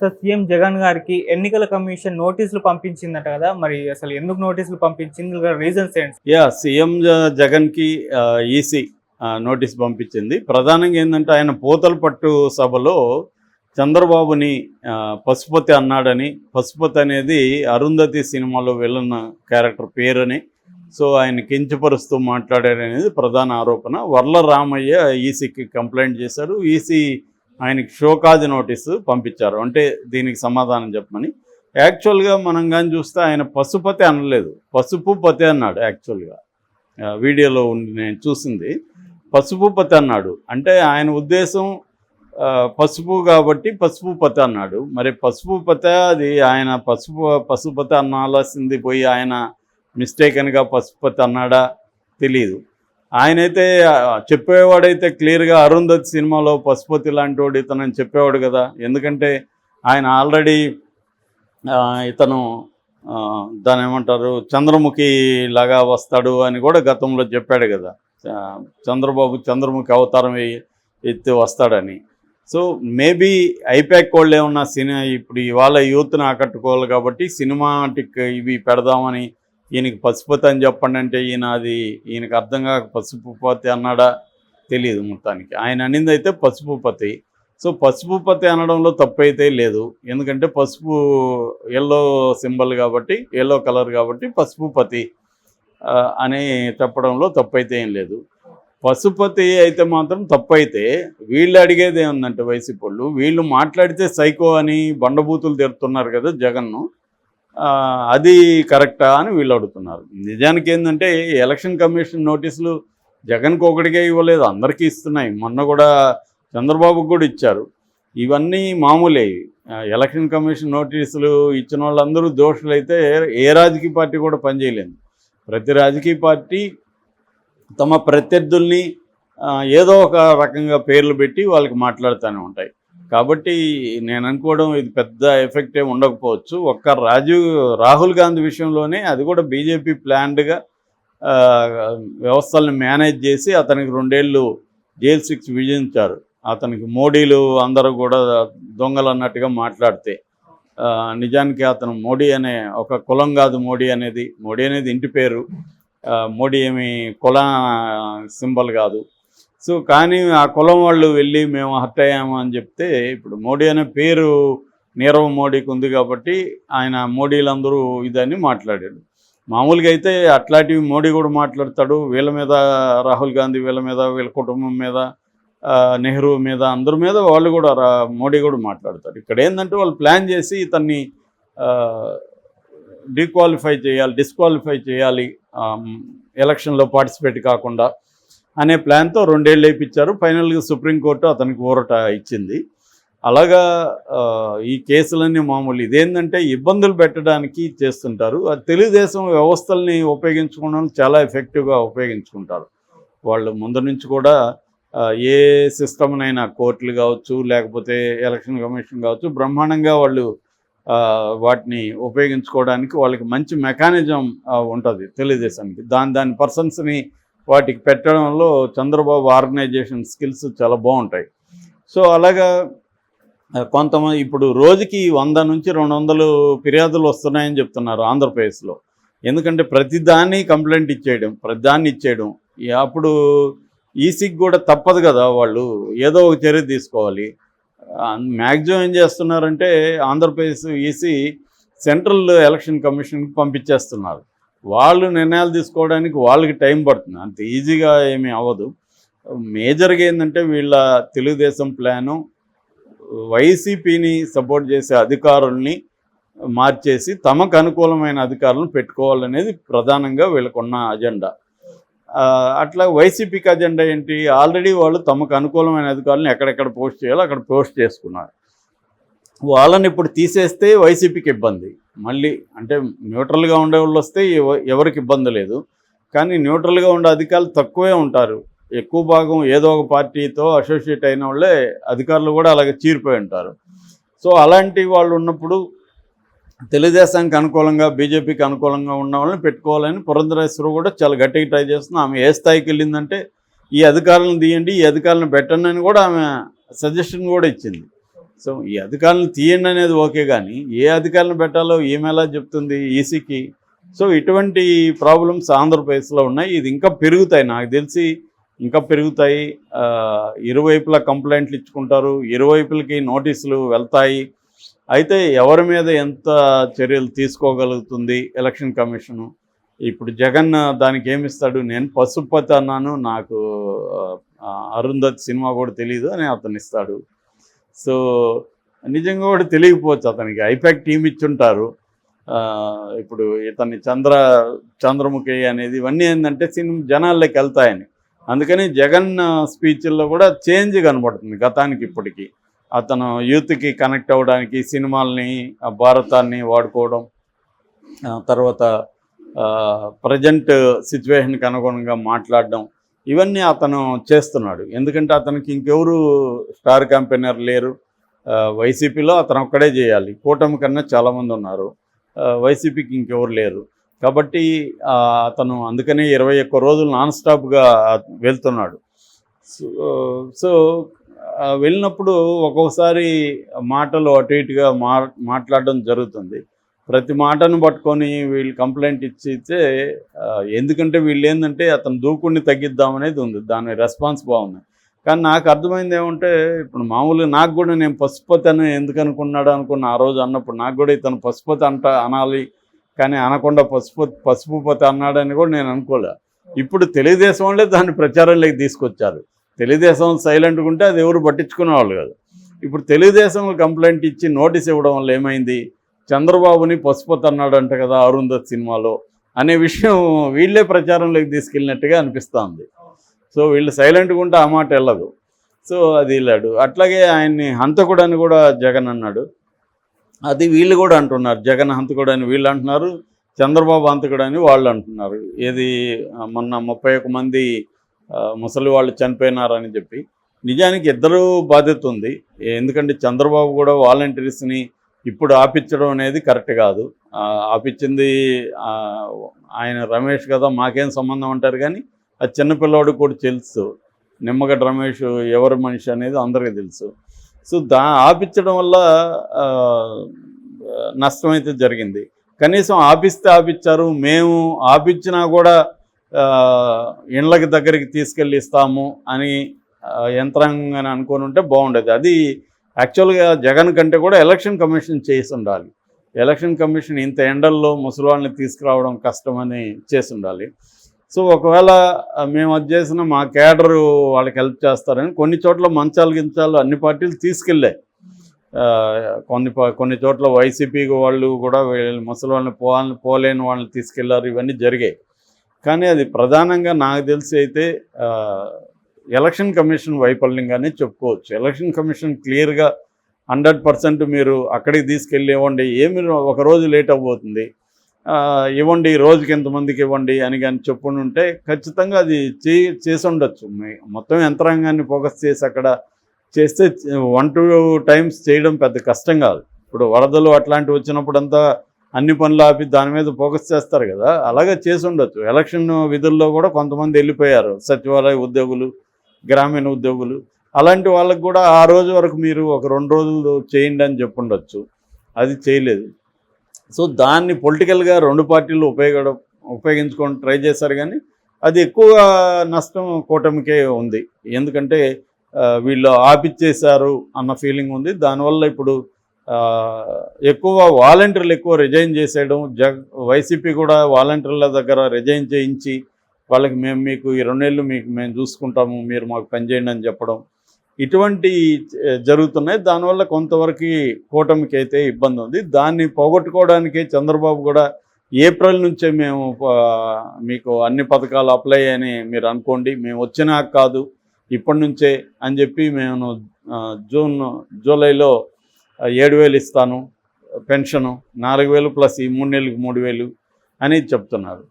Sir CM Jagan గారికి ఎన్నికల commission నోటీసులు పంపించిందట కదా మరి అసలు ఎందుకు నోటీసులు పంపించింది? రీజన్స్ ఏంటి? యా సీఎం జగన్కి ఈసీ నోటీస్ పంపించింది. ప్రధానంగా ఏంటంటే ఆయన పోతలపట్టు సభలో చంద్రబాబుని పశుపతి అన్నాడని పశుపతి అనేది అరుంధతి సినిమాలో వెళ్ళిన క్యారెక్టర్ పేరని సో ఆయన కించపరుస్తూ మాట్లాడారనేది ప్రధాన ఆరోపణ. వర్ల రామయ్య ఈసీకి కంప్లైంట్ చేశారు. ఈసీ ఆయనకి షోకాజ్ నోటీసు పంపించారు. అంటే దీనికి సమాధానం చెప్పమని. యాక్చువల్గా మనం కానీ చూస్తే ఆయన పశుపతి అనలేదు. పసుపు పతి అన్నాడు యాక్చువల్గా. వీడియోలో ఉండి నేను చూసింది. పసుపు పతి అన్నాడు. అంటే ఆయన ఉద్దేశం పసుపు కాబట్టి పసుపు పతి అన్నాడు. మరి పసుపు పతి అది ఆయన పసుపు పశుపతి అనాల్సింది పోయి ఆయన మిస్టేకన్గా పశుపతి అన్నాడా తెలియదు ఆయనైతే చెప్పేవాడైతే క్లియర్గా అరుంధతి సినిమాలో పశుపతి లాంటి వాడు ఇతనని చెప్పేవాడు కదా. ఎందుకంటే ఆయన ఆల్రెడీ ఇతను దాని ఏమంటారు చంద్రముఖి లాగా వస్తాడు అని కూడా గతంలో చెప్పాడు కదా. చంద్రబాబు చంద్రముఖి అవతారం ఎత్తి వస్తాడని. సో మేబీ ఐపాక్ వాళ్ళు ఏమన్నా సినిమా ఇప్పుడు ఇవాళ యూత్ని ఆకట్టుకోవాలి కాబట్టి సినిమాటిక్ ఇవి పెడదామని ఈయనకి పసుపతి అని చెప్పండి అంటే ఈయన అది ఈయనకి అర్థం కాక పసుపుపతి అన్నాడా తెలియదు మొత్తానికి. ఆయన అనింది అయితే పసుపుపతి సో పసుపుపతి అనడంలో తప్పు అయితే లేదు. ఎందుకంటే పసుపు ఎల్లో సింబల్ కాబట్టి ఎల్లో కలర్ కాబట్టి పసుపుపతి అని చెప్పడంలో తప్పు అయితే ఏం లేదు. పశుపతి అయితే మాత్రం తప్పు అయితే వీళ్ళు అడిగేది ఏముందంటే వైసీపీ వాళ్ళు వీళ్ళు మాట్లాడితే సైకో అని బండబూతులు తెరుతున్నారు కదా జగన్ను. అది కరెక్టా అని వీళ్ళు అడుగుతున్నారు. నిజానికి ఏంటంటే ఎలక్షన్ కమిషన్ నోటీసులు జగన్కి ఒకటికే ఇవ్వలేదు అందరికీ ఇస్తున్నాయి. మొన్న కూడా చంద్రబాబుకు కూడా ఇచ్చారు. ఇవన్నీ మామూలే. ఎలక్షన్ కమిషన్ నోటీసులు ఇచ్చిన వాళ్ళందరూ దోషులైతే ఏ రాజకీయ పార్టీ కూడా పనిచేయలేదు. ప్రతి రాజకీయ పార్టీ తమ ప్రత్యర్థుల్ని ఏదో ఒక రకంగా పేర్లు పెట్టి వాళ్ళకి మాట్లాడుతూనే ఉంటాయి. కాబట్టి నేను అనుకోవడం ఇది పెద్ద ఎఫెక్ట్ ఏమి ఉండకపోవచ్చు. ఒక్క రాజీవ్ రాహుల్ గాంధీ విషయంలోనే అది కూడా బీజేపీ ప్లాన్డ్గా వ్యవస్థల్ని మేనేజ్ చేసి అతనికి రెండేళ్ళు జైలు శిక్ష విధించారు. అతనికి మోడీలు అందరూ కూడా దొంగలు అన్నట్టుగా మాట్లాడితే నిజానికి అతను మోడీ అనే ఒక కులం కాదు మోడీ అనేది. మోడీ అనేది ఇంటి పేరు. మోడీ ఏమి కుల సింబల్ కాదు. సో కానీ ఆ కులం వాళ్ళు వెళ్ళి మేము హర్ట్ అయ్యాము అని చెప్తే ఇప్పుడు మోడీ అనే పేరు నీరవ్ మోడీకి ఉంది కాబట్టి ఆయన మోడీలందరూ ఇదని మాట్లాడాడు మామూలుగా అయితే అట్లాంటివి మోడీ కూడా మాట్లాడతాడు. వీళ్ళ మీద రాహుల్ గాంధీ వీళ్ళ మీద వీళ్ళ కుటుంబం మీద నెహ్రూ మీద అందరి మీద వాళ్ళు కూడా రా- మోడీ కూడా మాట్లాడతారు. ఇక్కడ ఏంటంటే వాళ్ళు ప్లాన్ చేసి ఇతన్ని డిక్వాలిఫై చేయాలి డిస్క్వాలిఫై చేయాలి. ఎలక్షన్లో పార్టిసిపేట్ కాకుండా అనే ప్లాన్తో రెండేళ్ళు వేయించారు ఫైనల్గా సుప్రీంకోర్టు అతనికి ఊరట ఇచ్చింది. అలాగా ఈ కేసులన్నీ మామూలు ఇదేంటంటే ఇబ్బందులు పెట్టడానికి చేస్తుంటారు. అది తెలుగుదేశం వ్యవస్థల్ని ఉపయోగించుకోవడం చాలా ఎఫెక్టివ్గా ఉపయోగించుకుంటారు. వాళ్ళు ముందు నుంచి కూడా ఏ సిస్టమ్నైనా కోర్టులు కావచ్చు లేకపోతే ఎలక్షన్ కమిషన్ కావచ్చు బ్రహ్మాండంగా వాళ్ళు వాటిని ఉపయోగించుకోవడానికి వాళ్ళకి మంచి మెకానిజం ఉంటుంది తెలుగుదేశానికి. దాని దాని పర్సన్స్ని వాటికి పెట్టడంలో చంద్రబాబు ఆర్గనైజేషన్ స్కిల్స్ చాలా బాగుంటాయి. సో అలాగా కొంతమంది ఇప్పుడు రోజుకి వంద నుంచి రెండు వందలు ఫిర్యాదులు వస్తున్నాయని చెప్తున్నారు ఆంధ్రప్రదేశ్లో. ఎందుకంటే ప్రతిదాన్ని కంప్లైంట్ ఇచ్చేయడం ప్రతిదాన్ని ఇచ్చేయడం. అప్పుడు ఈసీకి కూడా తప్పదు కదా వాళ్ళు ఏదో ఒక చర్య తీసుకోవాలి. మ్యాక్సిమం ఏం చేస్తున్నారంటే ఆంధ్రప్రదేశ్ ఈసీ సెంట్రల్ ఎలక్షన్ కమిషన్కి పంపించేస్తున్నారు. వాళ్ళు నిర్ణయాలు తీసుకోవడానికి వాళ్ళకి టైం పడుతుంది. అంత ఈజీగా ఏమీ అవ్వదు. మేజర్గా ఏంటంటే వీళ్ళ తెలుగుదేశం ప్లాను వైసీపీని సపోర్ట్ చేసే అధికారుల్ని మార్చేసి తమకు అనుకూలమైన అధికారులను పెట్టుకోవాలనేది ప్రధానంగా వీళ్ళకున్న అజెండా. అట్లా వైసీపీకి అజెండా ఏంటి? ఆల్రెడీ వాళ్ళు తమకు అనుకూలమైన అధికారులను ఎక్కడెక్కడ పోస్ట్ చేయాలో అక్కడ పోస్ట్ చేసుకున్నారు. వాళ్ళని ఇప్పుడు తీసేస్తే వైసీపీకి ఇబ్బంది. మళ్ళీ అంటే న్యూట్రల్గా ఉండే వాళ్ళు వస్తే ఎవరికి ఇబ్బంది లేదు. కానీ న్యూట్రల్గా ఉండే అధికారులు తక్కువే ఉంటారు. ఎక్కువ భాగం ఏదో ఒక పార్టీతో అసోసియేట్ అయిన వాళ్ళే అధికారులు కూడా అలాగే చీరిపోయి ఉంటారు. సో అలాంటి వాళ్ళు ఉన్నప్పుడు తెలుగుదేశానికి అనుకూలంగా బీజేపీకి అనుకూలంగా ఉన్న వాళ్ళని పెట్టుకోవాలని పురంధరేశ్వరు కూడా చాలా గట్టిగా ట్రై చేస్తుంది ఆమె ఏ స్థాయికి వెళ్ళిందంటే ఈ అధికారులను తీయండి ఈ అధికారులను పెట్టండి అని కూడా ఆమె సజెషన్ కూడా ఇచ్చింది. సో ఈ అధికారులను తీయండి అనేది ఓకే కానీ ఏ అధికారులను పెట్టాలో ఏమెలా చెప్తుంది ఈసీకి? సో ఇటువంటి ప్రాబ్లమ్స్ ఆంధ్రప్రదేశ్లో ఉన్నాయి. ఇది ఇంకా పెరుగుతాయి. నాకు తెలిసి ఇంకా పెరుగుతాయి. ఇరువైపులా కంప్లైంట్లు ఇచ్చుకుంటారు. ఇరువైపులకి నోటీసులు వెళ్తాయి. అయితే ఎవరి మీద ఎంత చర్యలు తీసుకోగలుగుతుంది ఎలక్షన్ కమిషను? ఇప్పుడు జగన్ దానికి ఏమిస్తాడు? నేను పశుపతి అన్నాను. నాకు అరుంధత్ సినిమా కూడా తెలియదు అని అతను ఇస్తాడు. సో నిజంగా కూడా తెలియకపోవచ్చు అతనికి. ఐపాక్ టీం ఇచ్చుంటారు. ఉంటారు ఇప్పుడు ఇతన్ని చంద్ర చంద్రముఖి అనేది ఇవన్నీ ఏంటంటే సినిమా జనాల్లోకి వెళ్తాయని. అందుకని జగన్ స్పీచ్ల్లో కూడా చేంజ్ కనబడుతుంది గతానికి ఇప్పటికి. అతను యూత్కి కనెక్ట్ అవ్వడానికి సినిమాల్ని భారతాన్ని వాడుకోవడం తర్వాత ప్రజెంట్ సిచ్యువేషన్కి అనుగుణంగా మాట్లాడడం ఇవన్నీ అతను చేస్తున్నాడు. ఎందుకంటే అతనికి ఇంకెవరు స్టార్ క్యాంపెయినర్ లేరు. వైసీపీలో అతను ఒక్కడే చేయాలి. కూటమి కన్నా చాలామంది ఉన్నారు. వైసీపీకి ఇంకెవరు లేరు. కాబట్టి అతను అందుకనే ఇరవై ఒక్క రోజులు నాన్ స్టాప్గా వెళ్తున్నాడు. సో సో వెళ్ళినప్పుడు ఒక్కొక్కసారి మాటలు అటు ఇటుగా మా మాట్లాడడం జరుగుతుంది. ప్రతి మాటను పట్టుకొని వీళ్ళు కంప్లైంట్ ఇచ్చితే ఎందుకంటే వీళ్ళు ఏంటంటే అతను దూకుడిని తగ్గిద్దామనేది ఉంది. దాని రెస్పాన్స్ బాగుంది. కానీ నాకు అర్థమైంది ఏమంటే ఇప్పుడు మామూలుగా నాకు కూడా నేను పశుపతి అని ఎందుకు అనుకున్నాడు అనుకున్న ఆ రోజు అన్నప్పుడు నాకు కూడా ఇతను పశుపతి అంట అనాలి కానీ అనకుండా పశుపతి పసుపుపతి అన్నాడని కూడా నేను అనుకోలే. ఇప్పుడు తెలుగుదేశం వాళ్ళే దాన్ని ప్రచారంలోకి తీసుకొచ్చారు. తెలుగుదేశం సైలెంట్గా ఉంటే అది ఎవరు పట్టించుకునే వాళ్ళు కాదు. ఇప్పుడు తెలుగుదేశం కంప్లైంట్ ఇచ్చి నోటీస్ ఇవ్వడం వల్ల ఏమైంది? చంద్రబాబుని పశుపతి అన్నాడంట కదా అరుంధత్ సినిమాలో అనే విషయం వీళ్ళే ప్రచారంలోకి తీసుకెళ్ళినట్టుగా అనిపిస్తుంది. సో వీళ్ళు సైలెంట్గా ఉంటే ఆ మాట వెళ్ళదు. సో అది వెళ్ళాడు. అట్లాగే ఆయన్ని హంతకుడు అని కూడా జగన్ అన్నాడు. అది వీళ్ళు కూడా అంటున్నారు. జగన్ హంతకుడు అని వీళ్ళు అంటున్నారు. చంద్రబాబు హంతకుడు అని వాళ్ళు అంటున్నారు. ఏది మొన్న ముప్పై ఒక మంది ముసలి వాళ్ళు చనిపోయినారని చెప్పి. నిజానికి ఇద్దరు బాధ్యత ఉంది. ఎందుకంటే చంద్రబాబు కూడా వాలంటీర్స్ని ఇప్పుడు ఆపించడం అనేది కరెక్ట్ కాదు. ఆపించింది ఆయన రమేష్ కదా మాకేం సంబంధం అంటారు కానీ ఆ చిన్నపిల్లోడు కూడా తెలుసు. నిమ్మగడ్డ రమేష్ ఎవరి మనిషి అనేది అందరికీ తెలుసు. సో దా ఆపించడం వల్ల నష్టం అయితే జరిగింది. కనీసం ఆపిస్తే ఆపించారు మేము ఆపించినా కూడా ఇండ్లకి దగ్గరికి తీసుకెళ్ళి ఇస్తాము అని యంత్రాంగం అని అనుకొని ఉంటే బాగుండేది. అది యాక్చువల్గా జగన్ కంటే కూడా ఎలక్షన్ కమిషన్ చేసి ఉండాలి ఎలక్షన్ కమిషన్ ఇంత ఎండల్లో ముసలివాళ్ళని తీసుకురావడం కష్టమని చేసి ఉండాలి సో ఒకవేళ మేము అది చేసిన మా కేడరు వాళ్ళకి హెల్ప్ చేస్తారని కొన్ని చోట్ల మంచాలు గించాలు అన్ని పార్టీలు తీసుకెళ్ళాయి. కొన్ని కొన్ని చోట్ల వైసీపీ వాళ్ళు కూడా వీళ్ళు ముసలి వాళ్ళని పోవాలని పోలేని వాళ్ళని తీసుకెళ్ళారు. ఇవన్నీ జరిగాయి. కానీ అది ప్రధానంగా నాకు తెలిసి అయితే ఎలక్షన్ కమిషన్ వైఫల్యంగానే చెప్పుకోవచ్చు. ఎలక్షన్ కమిషన్ క్లియర్గా హండ్రెడ్ పర్సెంట్ మీరు అక్కడికి తీసుకెళ్ళి ఇవ్వండి. ఏమి ఒక రోజు లేట్ అవ్వబోతుంది. ఇవ్వండి రోజుకి ఎంతమందికి ఇవ్వండి అని కానీ చెప్పుని ఉంటే ఖచ్చితంగా అది చే చేసి ఉండొచ్చు. మొత్తం యంత్రాంగాన్ని ఫోకస్ చేసి అక్కడ చేస్తే వన్ టూ టైమ్స్ చేయడం పెద్ద కష్టం కాదు. ఇప్పుడు వరదలు అట్లాంటివి వచ్చినప్పుడు అంతా అన్ని పనులు ఆపి దాని మీద ఫోకస్ చేస్తారు కదా. అలాగే చేసి ఉండొచ్చు. ఎలక్షన్ విధుల్లో కూడా కొంతమంది వెళ్ళిపోయారు. సచివాలయ ఉద్యోగులు గ్రామీణ ఉద్యోగులు. అలాంటి వాళ్ళకు కూడా ఆ రోజు వరకు మీరు ఒక రెండు రోజులు చేయండి అని చెప్పుండొచ్చు. అది చేయలేదు. సో దాన్ని పొలిటికల్గా రెండు పార్టీలు ఉపయోగ ఉపయోగించుకొని ట్రై చేశారు కానీ అది ఎక్కువ నష్టం కూటమికే ఉంది. ఎందుకంటే వీళ్ళు ఆపిచ్చేశారు అన్న ఫీలింగ్ ఉంది. దానివల్ల ఇప్పుడు ఎక్కువ వాలంటీర్లు ఎక్కువ రిజైన్ చేసేయడం జగ్ వైసీపీ కూడా వాలంటీర్ల దగ్గర రిజైన్ చేయించి వాళ్ళకి మేము మీకు ఈ రెండేళ్ళు మీకు మేము చూసుకుంటాము మీరు మాకు పనిచేయండి అని చెప్పడం. ఇటువంటి జరుగుతున్నాయి. దానివల్ల కొంతవరకు కూటమికి అయితే ఇబ్బంది ఉంది. దాన్ని పోగొట్టుకోవడానికి చంద్రబాబు కూడా ఏప్రిల్ నుంచే మేము మీకు అన్ని పథకాలు అప్లై అని మీరు అనుకోండి మేము వచ్చినాక కాదు ఇప్పటి నుంచే అని చెప్పి మేము జూన్ జూలైలో ఏడు వేలు ఇస్తాను పెన్షను నాలుగు వేలు ప్లస్ ఈ మూడు నెలలకు మూడు వేలు అని చెప్తున్నారు.